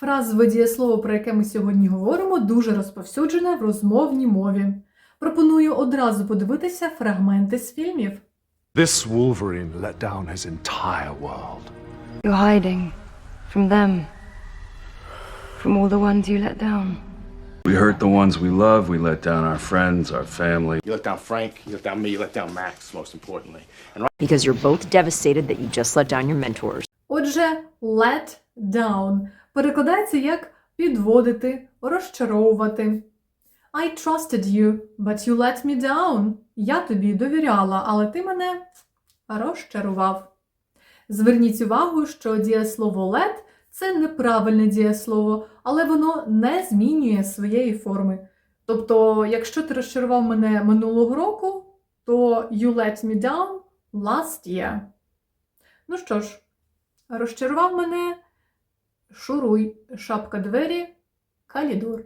Фразове дієслово, про яке ми сьогодні говоримо, дуже розповсюджене в розмовній мові. Пропоную одразу подивитися фрагменти з фільмів. This Wolverine let down his entire world. You're hiding from them, from all the ones you let down. We hurt the ones we love, we let down our friends, our family. You let down Frank, you let down me, you let down Max, most importantly. And right because you're both devastated that you just let down your mentors. Отже, let down перекладається як підводити, розчаровувати. I trusted you, but you let me down. Я тобі довіряла, але ти мене розчарував. Зверніть увагу, що дієслово let це неправильне дієслово, але воно не змінює своєї форми. Тобто, якщо ти розчарував мене минулого року, то you let me down last year. Ну що ж, розчарував мене шуруй, шапка двері, калідор.